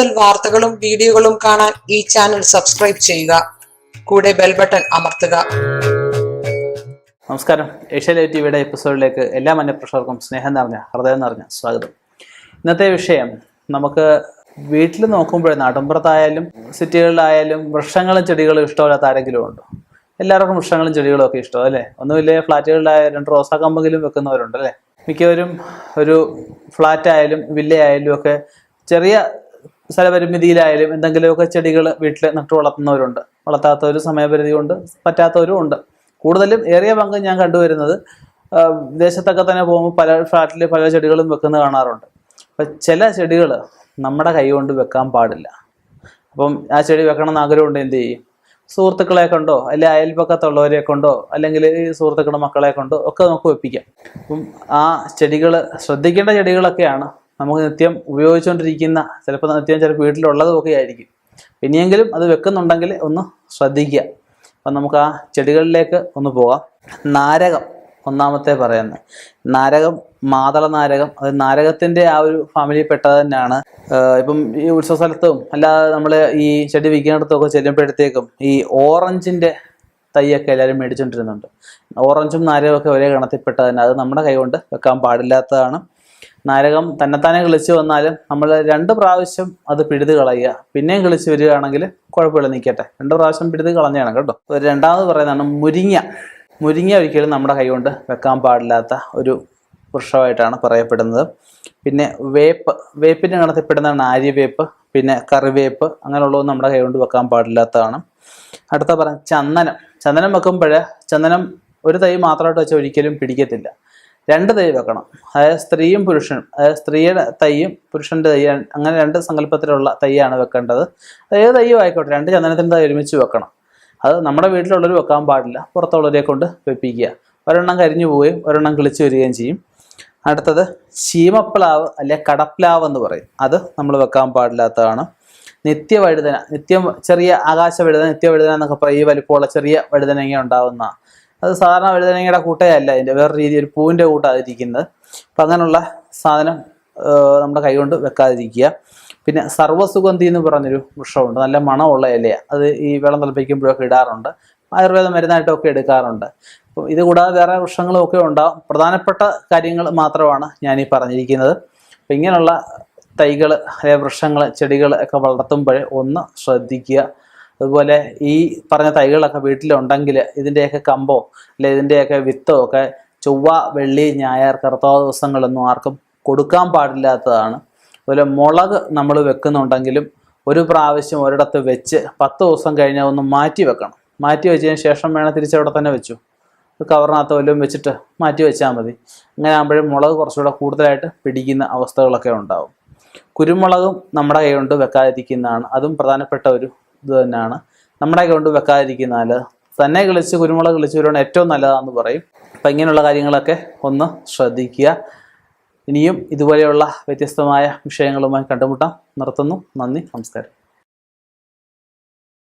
കൂടുതൽ വാർത്തകളും വീഡിയോകളും കാണാൻ ഈ ചാനൽ സബ്സ്ക്രൈബ് ചെയ്യുക. കൂടെ ബെൽ ബട്ടൺ അമർത്തുക. നമസ്കാരം. ഏഷ്യാലൈവ് ടിവിയുടെ എപ്പിസോഡിലേക്ക് എല്ലാ മന്യപ്രഷർക്കും സ്നേഹം നിറഞ്ഞ ഹൃദയം നിറഞ്ഞ സ്വാഗതം. ഇന്നത്തെ വിഷയം നമുക്ക് വീട്ടിൽ നോക്കുമ്പോഴേ നാട്ടുമ്പുറത്തായാലും സിറ്റികളിലായാലും വൃക്ഷങ്ങളും ചെടികളും ഇഷ്ടമില്ലാത്ത ആരെങ്കിലും ഉണ്ടോ? എല്ലാവർക്കും വൃക്ഷങ്ങളും ചെടികളും ഒക്കെ ഇഷ്ടം അല്ലേ? ഒന്നുമില്ലേ ഫ്ലാറ്റുകളിലായ രണ്ട് റോസാ കമ്പെങ്കിലും വെക്കുന്നവരുണ്ട് അല്ലേ മിക്കവരും ഒരു ഫ്ലാറ്റ് ആയാലും ആയാലും ഒക്കെ ചെറിയ സ്ഥലപരിമിതിയിലായാലും എന്തെങ്കിലുമൊക്കെ ചെടികൾ വീട്ടിൽ നട്ടു വളർത്തുന്നവരുണ്ട്. വളർത്താത്തവരും സമയപരിധി കൊണ്ട് പറ്റാത്തവരും ഉണ്ട്. കൂടുതലും ഏറിയ പങ്ക് ഞാൻ കണ്ടുവരുന്നത് വിദേശത്തൊക്കെ തന്നെ പോകുമ്പോൾ പല ഫ്ലാറ്റിൽ പല ചെടികളും വെക്കുന്നത് കാണാറുണ്ട്. അപ്പം ചില ചെടികൾ നമ്മുടെ കൈ കൊണ്ട് വെക്കാൻ പാടില്ല. അപ്പം ആ ചെടി വെക്കണം എന്ന് എന്ത് ചെയ്യും? സുഹൃത്തുക്കളെ കൊണ്ടോ അല്ലെ അയൽപക്കത്തുള്ളവരെ കൊണ്ടോ അല്ലെങ്കിൽ ഈ സുഹൃത്തുക്കളുടെ മക്കളെ കൊണ്ടോ ഒക്കെ നമുക്ക് വെപ്പിക്കാം. അപ്പം ആ ചെടികൾ ശ്രദ്ധിക്കേണ്ട ചെടികളൊക്കെയാണ് നമുക്ക് നിത്യം ഉപയോഗിച്ചുകൊണ്ടിരിക്കുന്ന ചിലപ്പോൾ നിത്യം ചിലപ്പോൾ വീട്ടിലുള്ളതും ഒക്കെ ആയിരിക്കും. ഇനിയെങ്കിലും അത് വെക്കുന്നുണ്ടെങ്കിൽ ഒന്ന് ശ്രദ്ധിക്കുക. അപ്പം നമുക്ക് ആ ചെടികളിലേക്ക് ഒന്ന് പോകാം. നാരകം ഒന്നാമത്തെ പറയുന്നത്. നാരകം മാതള നാരകം അത് നാരകത്തിന്റെ ആ ഒരു ഫാമിലി പെട്ടത് തന്നെയാണ്. ഇപ്പം ഈ ഉത്സവ സ്ഥലത്തും അല്ലാതെ നമ്മൾ ഈ ചെടി വിൽക്കുന്നിടത്തൊക്കെ ചെല്ലുമ്പോഴത്തേക്കും ഈ ഓറഞ്ചിന്റെ തൈയൊക്കെ എല്ലാവരും മേടിച്ചുകൊണ്ടിരുന്നുണ്ട്. ഓറഞ്ചും നാരകമൊക്കെ ഒരേ ഗണത്തിൽപ്പെട്ടത് തന്നെ. അത് നമ്മുടെ കൈകൊണ്ട് വെക്കാൻ പാടില്ലാത്തതാണ് നാരകം തന്നെത്താനെ കളിച്ചു വന്നാലും നമ്മൾ രണ്ട് പ്രാവശ്യം അത് പിഴുത് കളയുക. പിന്നെയും കിളിച്ച് വരികയാണെങ്കിൽ കുഴപ്പമില്ല നിൽക്കട്ടെ രണ്ട് പ്രാവശ്യം പിഴുത് കളഞ്ഞാണ് കേട്ടോ. ഒരു രണ്ടാമത് പറയുന്നതാണ് മുരിങ്ങ. മുരിങ്ങ ഒരിക്കലും നമ്മുടെ കൈകൊണ്ട് വെക്കാൻ പാടില്ലാത്ത ഒരു വൃക്ഷമായിട്ടാണ് പറയപ്പെടുന്നത്. പിന്നെ വേപ്പ് വേപ്പിന്റെ ഗണത്തിൽപ്പെടുന്നതാണ് ആര്യവേപ്പ് പിന്നെ കറിവേപ്പ് അങ്ങനെയുള്ളതും നമ്മുടെ കൈകൊണ്ട് വെക്കാൻ പാടില്ലാത്തതാണ്. അടുത്ത പറയാം ചന്ദനം. ചന്ദനം വെക്കുമ്പോൾ ചന്ദനം ഒരു തൈ മാത്രമായിട്ട് വെച്ചാൽ ഒരിക്കലും പിടിക്കത്തില്ല. രണ്ട് തൈ വെക്കണം. അതായത് സ്ത്രീയും പുരുഷനും അതായത് സ്ത്രീയുടെ തൈയും പുരുഷന്റെ തൈയും അങ്ങനെ രണ്ട് സങ്കല്പത്തിലുള്ള തൈയാണ് വെക്കേണ്ടത്. അത് ഏത് ആയിക്കോട്ടെ രണ്ട് ചന്ദനത്തിന്റെ തൈ ഒരുമിച്ച് വെക്കണം. അത് നമ്മുടെ വീട്ടിലുള്ളവർ വെക്കാൻ പാടില്ല. പുറത്തുള്ളവരെ കൊണ്ട് വെപ്പിക്കുക. ഒരെണ്ണം കരിഞ്ഞു പോവുകയും ഒരെണ്ണം കിളിച്ചു വരികയും ചെയ്യും. അടുത്തത് ശീമപ്ലാവ് അല്ലെ കടപ്ലാവ് എന്ന് പറയും. അത് നമ്മൾ വെക്കാൻ പാടില്ലാത്തതാണ്. നിത്യവഴുതന നിത്യം ചെറിയ ആകാശ വഴുതന നിത്യവഴുതന എന്നൊക്കെ പറയും. ഈ വലിപ്പമുള്ള ചെറിയ വഴുതനങ്ങ ഉണ്ടാവുന്ന അത് സാധാരണ വഴുതനങ്ങയുടെ കൂട്ടയല്ല അതിന്റെ വേറെ രീതി ഒരു പൂവിന്റെ കൂട്ടാണ് ഇരിക്കുന്നത് അപ്പം അങ്ങനെയുള്ള സാധനം നമ്മുടെ കൈകൊണ്ട് വെക്കാതിരിക്കുക. പിന്നെ സർവസുഗന്ധി എന്ന് പറഞ്ഞൊരു വൃക്ഷമുണ്ട് നല്ല മണമുള്ള ഇലയാണ് അത് ഈ വെള്ളം തിളപ്പിക്കുമ്പോഴൊക്കെ ഇടാറുണ്ട്. ആയുർവേദ മരുന്നായിട്ടൊക്കെ എടുക്കാറുണ്ട്. അപ്പം ഇത് കൂടാതെ വേറെ വൃക്ഷങ്ങളും ഒക്കെ ഉണ്ടാവും. പ്രധാനപ്പെട്ട കാര്യങ്ങൾ മാത്രമാണ് ഞാൻ ഈ പറഞ്ഞിരിക്കുന്നത്. അപ്പം ഇങ്ങനെയുള്ള തൈകൾ അല്ലെങ്കിൽ വൃക്ഷങ്ങൾ ചെടികൾ ഒക്കെ വളർത്തുമ്പോൾ ഒന്ന് ശ്രദ്ധിക്കുക. അതുപോലെ ഈ പറഞ്ഞ തൈകളൊക്കെ വീട്ടിലുണ്ടെങ്കിൽ ഇതിന്റെയൊക്കെ കമ്പോ അല്ലെ ഇതിന്റെയൊക്കെ വിത്തോ ഒക്കെ ചൊവ്വ വെള്ളി ഞായർ കറുത്ത ദിവസങ്ങളൊന്നും ആർക്കും കൊടുക്കാൻ പാടില്ലാത്തതാണ്. അതുപോലെ മുളക് നമ്മൾ വെക്കുന്നുണ്ടെങ്കിലും ഒരു പ്രാവശ്യം ഒരിടത്ത് വെച്ച് പത്ത് ദിവസം കഴിഞ്ഞാൽ ഒന്ന് മാറ്റി വെക്കണം. മാറ്റി വെച്ചതിന് ശേഷം വേണം തിരിച്ചവിടെ തന്നെ വെച്ചു. കവറിനകത്ത് വല്ലതും വെച്ചിട്ട് മാറ്റി വെച്ചാൽ മതി. അങ്ങനെ ആകുമ്പോഴും മുളക് കുറച്ചുകൂടെ കൂടുതലായിട്ട് പിടിക്കുന്ന അവസ്ഥകളൊക്കെ ഉണ്ടാവും. കുരുമുളകും നമ്മുടെ കൈ കൊണ്ട് വെക്കാതിരിക്കുന്നതാണ്. അതും പ്രധാനപ്പെട്ട ഒരു ഇത് തന്നെയാണ്. നമ്മുടെ കൈ കൊണ്ട് വെക്കാതിരിക്കുന്നാൽ തന്നെ കിളിച്ച് കുരുമുളക് കളിച്ച് വരുവാണ് ഏറ്റവും നല്ലതാണെന്ന് പറയും. അപ്പം ഇങ്ങനെയുള്ള കാര്യങ്ങളൊക്കെ ഒന്ന് ശ്രദ്ധിക്കുക. ഇനിയും ഇതുപോലെയുള്ള വ്യത്യസ്തമായ വിഷയങ്ങളുമായി കണ്ടുമുട്ടാം. നിർത്തുന്നു. നന്ദി. നമസ്കാരം.